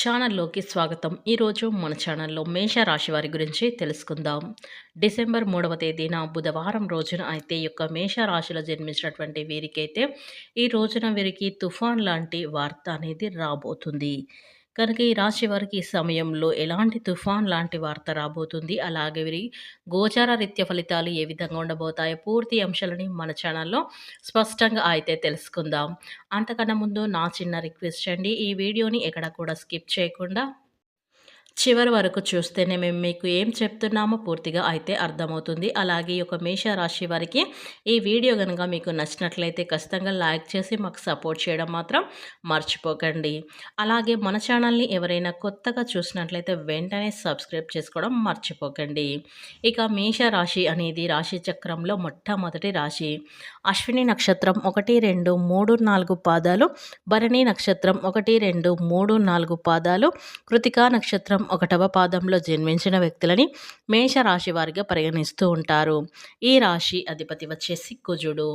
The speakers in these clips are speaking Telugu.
ఛానల్లోకి స్వాగతం. ఈరోజు మన ఛానల్లో మేషరాశి వారి గురించి తెలుసుకుందాం. డిసెంబర్ మూడవ తేదీన బుధవారం రోజున అయితే యొక్క మేష రాశిలో జన్మించినటువంటి వీరికైతే ఈ రోజున వీరికి తుఫాన్ లాంటి వార్త అనేది రాబోతుంది. కనుక ఈ రాశి వారికి ఈ సమయంలో ఎలాంటి తుఫాన్ లాంటి వార్త రాబోతుంది? అలాగే వీరి గోచార రీత్య ఫలితాలు ఏ విధంగా ఉండబోతాయో పూర్తి అంశాలని మన ఛానల్లో స్పష్టంగా అయితే తెలుసుకుందాం. అంతకన్నా ముందు నా చిన్న రిక్వెస్ట్ అండి ఈ వీడియోని ఎక్కడ కూడా స్కిప్ చేయకుండా చివరి వరకు చూస్తేనే మేము మీకు ఏం చెప్తున్నామో పూర్తిగా అయితే అర్థమవుతుంది. అలాగే ఈ యొక్క రాశి వారికి ఈ వీడియో కనుక మీకు నచ్చినట్లయితే ఖచ్చితంగా లైక్ చేసి మాకు సపోర్ట్ చేయడం మాత్రం మర్చిపోకండి. అలాగే మన ఛానల్ని ఎవరైనా కొత్తగా చూసినట్లయితే వెంటనే సబ్స్క్రైబ్ చేసుకోవడం మర్చిపోకండి. ఇక మేషరాశి అనేది రాశి చక్రంలో మొట్టమొదటి రాశి. అశ్విని నక్షత్రం ఒకటి రెండు మూడు నాలుగు పాదాలు. భరణి నక్షత్రం ఒకటి రెండు మూడు నాలుగు పాదాలు. కృతికా నక్షత్రం ఒకటవ పాదంలో జన్మించిన వ్యక్తులని మేషరాశి వారిగా పరిగణిస్తూ ఉంటారు. ఈ రాశి అధిపతి వచ్చేసి కుజుడు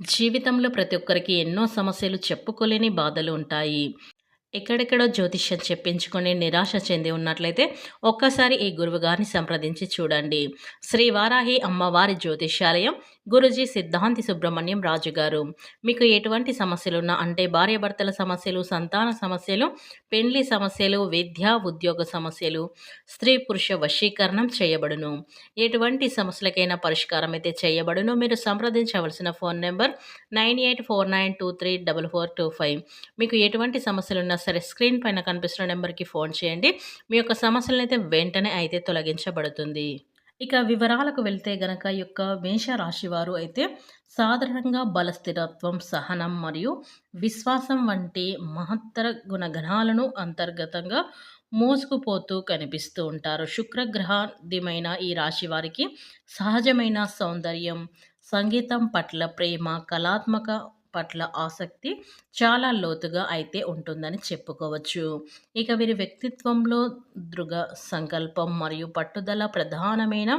జీవితంలో ప్రతి ఒక్కరికి ఎన్నో సమస్యలు చెప్పుకోలేని బాధలు ఉంటాయి. ఎక్కడెక్కడో జ్యోతిష్యం చెప్పించుకొని నిరాశ చెంది ఉన్నట్లయితే ఒక్కసారి ఈ గురువు గారిని సంప్రదించి చూడండి. శ్రీ వారాహి అమ్మవారి జ్యోతిష్యాలయం గురుజీ సిద్ధాంతి సుబ్రహ్మణ్యం రాజు గారు. మీకు ఎటువంటి సమస్యలున్నా అంటే భార్యాభర్తల సమస్యలు సంతాన సమస్యలు పెండ్లి సమస్యలు విద్య ఉద్యోగ సమస్యలు స్త్రీ పురుష వశీకరణం చేయబడును. ఎటువంటి సమస్యలకైనా పరిష్కారం అయితే చేయబడును. మీరు సంప్రదించవలసిన phone number nine eight four nine two three double four two five. మీకు ఎటువంటి సమస్యలున్నా సరే స్క్రీన్ పైన కనిపిస్తున్న నెంబర్కి ఫోన్ చేయండి. మీ యొక్క సమస్యలను అయితే వెంటనే అయితే తొలగించబడుతుంది. ఇక వివరాలకు వెళ్తే గనక యొక్క మేషరాశి వారు అయితే సాధారణంగా బలస్థిరత్వం సహనం మరియు విశ్వాసం వంటి మహత్తర గుణగణాలను అంతర్గతంగా మోసుకుపోతూ కనిపిస్తూ ఉంటారు. శుక్రగ్రహాదిమైన ఈ రాశి వారికి సహజమైన సౌందర్యం సంగీతం పట్ల ప్రేమ కళాత్మక పట్ల ఆసక్తి చాలా లోతుగా అయితే ఉంటుందని చెప్పుకోవచ్చు. ఇక వీరి వ్యక్తిత్వంలో దృఢ సంకల్పం మరియు పట్టుదల ప్రధానమైన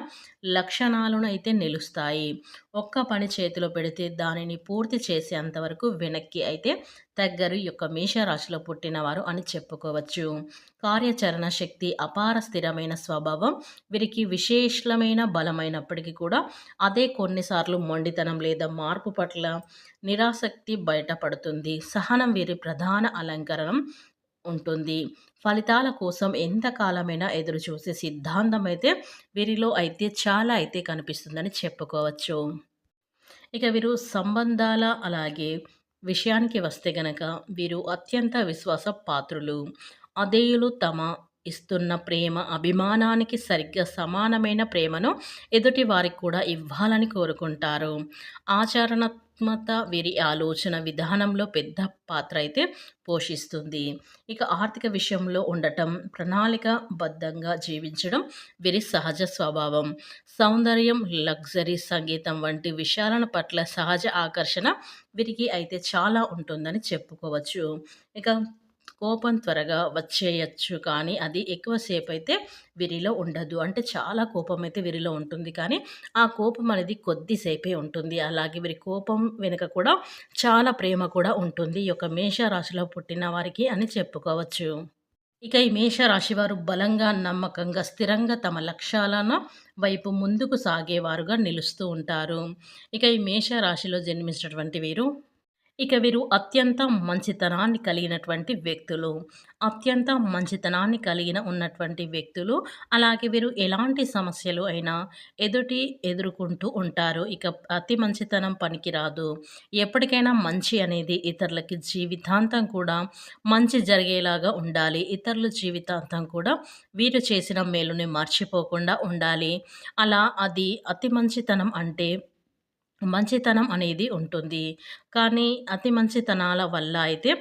లక్షణాలను అయితే నిలుస్తాయి. ఒక్క పని చేతిలో పెడితే దానిని పూర్తి చేసేంతవరకు వెనక్కి అయితే తగ్గరు యొక్క మేషరాశిలో పుట్టినవారు అని చెప్పుకోవచ్చు. కార్యాచరణ శక్తి అపార స్థిరమైన స్వభావం వీరికి విశేషమైన బలమైనప్పటికీ కూడా అదే కొన్నిసార్లు మొండితనం లేదా మార్పు పట్ల నిరాసక్తి బయటపడుతుంది. సహనం వీరి ప్రధాన అలంకరణం ఉంటుంది. ఫలితాల కోసం ఎంతకాలమైనా ఎదురు చూసే సిద్ధాంతం అయితే వీరిలో అయితే చాలా అయితే కనిపిస్తుందని చెప్పుకోవచ్చు. ఇక వీరు సంబంధాల అలాగే విషయానికి వస్తే గనక వీరు అత్యంత విశ్వాస పాత్రులు. అదేయులు తమ ఇస్తున్న ప్రేమ అభిమానానికి సరిగ్గా సమానమైన ప్రేమను ఎదుటి వారికి కూడా ఇవ్వాలని కోరుకుంటారు. ఆచరణ ఆత్మత వీరి ఆలోచన విధానంలో పెద్ద పాత్ర అయితే పోషిస్తుంది. ఇక ఆర్థిక విషయంలో ఉండటం ప్రణాళికబద్ధంగా జీవించడం వీరి సహజ స్వభావం. సౌందర్యం లగ్జరీ సంగీతం వంటి విషయాలను పట్ల సహజ ఆకర్షణ వీరికి అయితే చాలా ఉంటుందని చెప్పుకోవచ్చు. ఇక కోపం త్వరగా వచ్చేయచ్చు కానీ అది ఎక్కువసేపు అయితే వీరిలో ఉండదు. అంటే చాలా కోపం అయితే వీరిలో ఉంటుంది కానీ ఆ కోపం అనేది కొద్దిసేపే ఉంటుంది. అలాగే వీరి కోపం వెనుక కూడా చాలా ప్రేమ కూడా ఉంటుంది. ఈ యొక్క మేషరాశిలో పుట్టిన వారికి అని చెప్పుకోవచ్చు. ఇక ఈ మేషరాశి వారు బలంగా నమ్మకంగా స్థిరంగా తమ లక్ష్యాలను వైపు ముందుకు సాగేవారుగా నిలుస్తూ ఉంటారు. ఇక ఈ మేషరాశిలో జన్మించినటువంటి వీరు ఇక వీరు అత్యంత మంచితనాన్ని కలిగినటువంటి వ్యక్తులు. అత్యంత మంచితనాన్ని కలిగిన ఉన్నటువంటి వ్యక్తులు. అలాగే వీరు ఎలాంటి సమస్యలు అయినా ఎదుటి ఎదుర్కొంటూ ఉంటారు. ఇక అతి మంచితనం పనికిరాదు. ఎప్పటికైనా మంచి అనేది ఇతరులకి జీవితాంతం కూడా మంచి జరిగేలాగా ఉండాలి. ఇతరుల జీవితాంతం కూడా వీరు చేసిన మేలుని మర్చిపోకుండా ఉండాలి. అలా అది అతి మంచితనం అంటే మంచితనం అనేది ఉంటుంది. కానీ అతి మంచితనాల వల్ల అయితే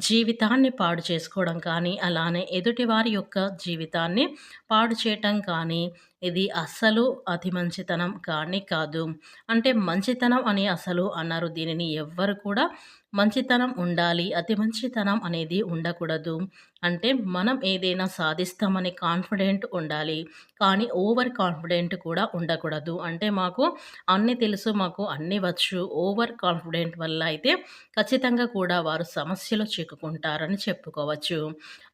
జీవితాన్ని పాడు చేసుకోవడం కానీ అలానే ఎదుటివారి యొక్క జీవితాన్ని పాడు చేయటం కానీ ఇది అస్సలు అతి మంచితనం కానీ కాదు. అంటే మంచితనం అని అసలు అన్నారు దీనిని ఎవ్వరు కూడా మంచితనం ఉండాలి. అతి మంచితనం అనేది ఉండకూడదు. అంటే మనం ఏదైనా సాధిస్తామని కాన్ఫిడెంట్ ఉండాలి. కానీ ఓవర్ కాన్ఫిడెంట్ కూడా ఉండకూడదు. అంటే మాకు అన్నీ తెలుసు, మాకు అన్నీ వచ్చు. ఓవర్ కాన్ఫిడెంట్ వల్ల అయితే ఖచ్చితంగా కూడా వారు సమస్యలో చిక్కుకుంటారని చెప్పుకోవచ్చు.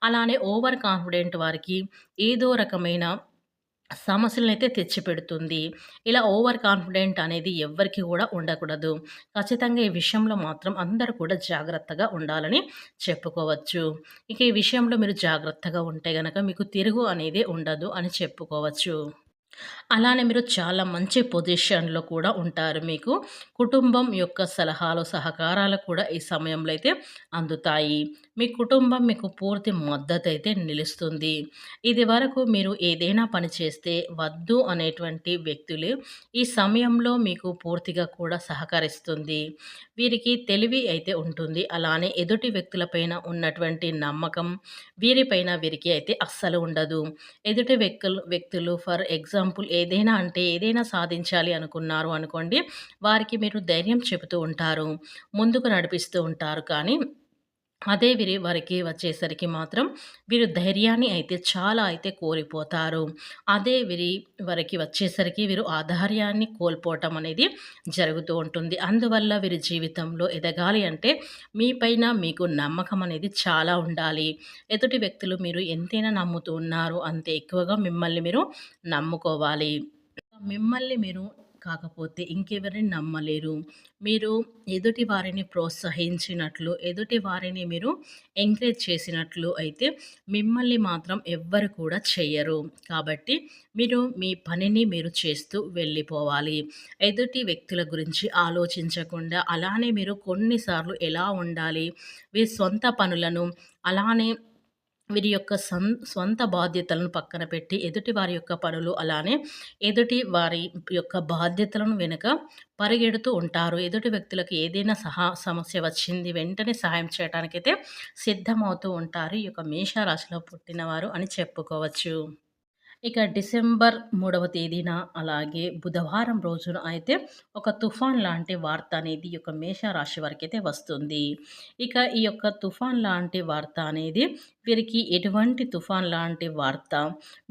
అలానే ఓవర్ కాన్ఫిడెంట్ వారికి ఏదో రకమైన సమస్యలనైతే తెచ్చిపెడుతుంది. ఇలా ఓవర్ కాన్ఫిడెంట్ అనేది ఎవ్వరికి కూడా ఉండకూడదు. ఖచ్చితంగా ఈ విషయంలో మాత్రం అందరూ కూడా జాగ్రత్తగా ఉండాలని చెప్పుకోవచ్చు. ఇక ఈ విషయంలో మీరు జాగ్రత్తగా ఉంటే గనక మీకు తిరుగు అనేది ఉండదు అని చెప్పుకోవచ్చు. అలానే మీరు చాలా మంచి పొజిషన్‌లో కూడా ఉంటారు. మీకు కుటుంబం యొక్క సలహాలు, సహకారాలు కూడా ఈ సమయంలో అయితే అందుతాయి. మీ కుటుంబం మీకు పూర్తి మద్దతు అయితే నిలుస్తుంది. ఇదివరకు మీరు ఏదైనా పని చేస్తే వద్దు అనేటువంటి వ్యక్తులు ఈ సమయంలో మీకు పూర్తిగా కూడా సహకరిస్తుంది. వీరికి తెలివి అయితే ఉంటుంది. అలానే ఎదుటి వ్యక్తులపైన ఉన్నటువంటి నమ్మకం వీరిపైన వీరికి అయితే అస్సలు ఉండదు. ఎదుటి వ్యక్తులు వ్యక్తులు ఫర్ ఎగ్జాంపుల్ ఏదైనా అంటే ఏదైనా సాధించాలి అనుకున్నారు అనుకోండి, వారికి మీరు ధైర్యం చెబుతూ ఉంటారు. ముందుకు నడిపిస్తూ ఉంటారు. కానీ అదే వీరి వారికి వచ్చేసరికి మాత్రం వీరు ధైర్యాన్ని అయితే చాలా అయితే కోల్పోతారు. అదే వీరి వారికి వచ్చేసరికి వీరు ఆధార్యాన్ని కోల్పోవటం అనేది జరుగుతూ ఉంటుంది. అందువల్ల వీరి జీవితంలో ఎదగాలి అంటే మీ పైన మీకు నమ్మకం అనేది చాలా ఉండాలి. ఎదుటి వ్యక్తులు మీరు ఎంతైనా నమ్ముతూ ఉన్నారు అంతే ఎక్కువగా మిమ్మల్ని మీరు నమ్ముకోవాలి. మిమ్మల్ని మీరు కాకపోతే ఇంకెవరిని నమ్మలేరు. మీరు ఎదుటి వారిని ప్రోత్సహించినట్లు, ఎదుటి వారిని మీరు ఎంకరేజ్ చేసినట్లు అయితే మిమ్మల్ని మాత్రం ఎవ్వరు కూడా చెయ్యరు. కాబట్టి మీరు మీ పనిని మీరు చేస్తూ వెళ్ళిపోవాలి. ఎదుటి వ్యక్తుల గురించి ఆలోచించకుండా అలానే మీరు కొన్నిసార్లు ఎలా ఉండాలి, మీ సొంత పనులను అలానే వీరి యొక్క సం స్వంత బాధ్యతలను పక్కన పెట్టి ఎదుటి వారి యొక్క పనులు అలానే ఎదుటి వారి యొక్క బాధ్యతలను వెనుక పరిగెడుతూ ఉంటారు. ఎదుటి వ్యక్తులకు ఏదైనా సహా సమస్య వచ్చింది వెంటనే సహాయం చేయటానికైతే సిద్ధమవుతూ ఉంటారు. ఈ యొక్క మేషరాశిలో పుట్టినవారు అని చెప్పుకోవచ్చు. ఇక డిసెంబర్ మూడవ తేదీన అలాగే బుధవారం రోజున అయితే ఒక తుఫాన్ లాంటి వార్త అనేది ఈ యొక్క మేషరాశి వారికైతే వస్తుంది. ఇక ఈ యొక్క తుఫాన్ లాంటి వార్త అనేది వీరికి ఎటువంటి తుఫాన్ లాంటి వార్త?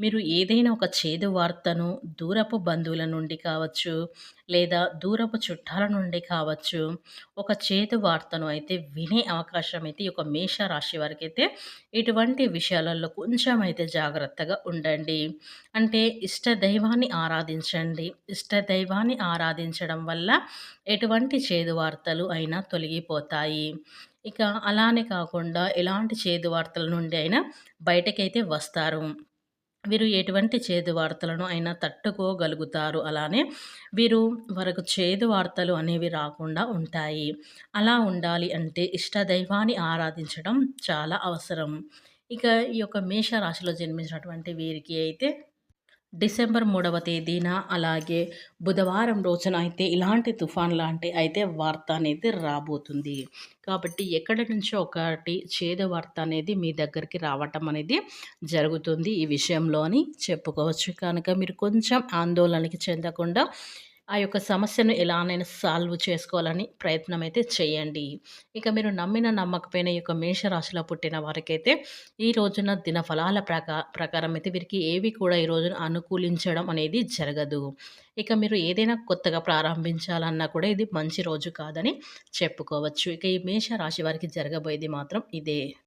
మీరు ఏదైనా ఒక చేదు వార్తను దూరపు బంధువుల నుండి కావచ్చు లేదా దూరపు చుట్టాల నుండి కావచ్చు ఒక చేదు వార్తను అయితే వినే అవకాశం అయితే ఈ యొక్క మేష రాశి వారికి అయితే ఇటువంటి విషయాలలో కొంచెం అయితే జాగ్రత్తగా ఉండండి. అంటే ఇష్ట దైవాన్ని ఆరాధించండి. ఇష్ట దైవాన్ని ఆరాధించడం వల్ల ఎటువంటి చేదు వార్తలు అయినా తొలగిపోతాయి. ఇక అలానే కాకుండా ఎలాంటి చేదు వార్తల నుండి అయినా బయటకైతే వస్తారు. వీరు ఎటువంటి చేదు వార్తలను అయినా తట్టుకోగలుగుతారు అలానే వీరు వరకు చేదు వార్తలు అనేవి రాకుండా ఉంటాయి. అలా ఉండాలి అంటే ఇష్టదైవాన్ని ఆరాధించడం చాలా అవసరం. ఇక ఈ యొక్క మేషరాశిలో జన్మించినటువంటి వీరికి అయితే డిసెంబర్ మూడవ తేదీన అలాగే బుధవారం రోజున అయితే ఇలాంటి తుఫాన్ లాంటి అయితే వార్త అనేది రాబోతుంది. కాబట్టి ఎక్కడి నుంచో ఒకటి చేదు వార్త అనేది మీ దగ్గరికి రావటం అనేది జరుగుతుంది. ఈ విషయంలో అని చెప్పుకోవచ్చు కనుక మీరు కొంచెం ఆందోళనకి చెందకుండా ఆ యొక్క సమస్యను ఎలానైనా సాల్వ్ చేసుకోవాలని ప్రయత్నం అయితే చేయండి. ఇక మీరు నమ్మిన నమ్మకపోయిన ఈ యొక్క మేషరాశిలో పుట్టిన వారికైతే ఈ రోజున దిన ఫలాల ప్రకా ప్రకారం అయితే వీరికి ఏవి కూడా ఈ రోజున అనుకూలించడం అనేది జరగదు. ఇక మీరు ఏదైనా కొత్తగా ప్రారంభించాలన్నా కూడా ఇది మంచి రోజు కాదని చెప్పుకోవచ్చు. ఇక ఈ మేష రాశి వారికి జరగబోయేది మాత్రం ఇదే.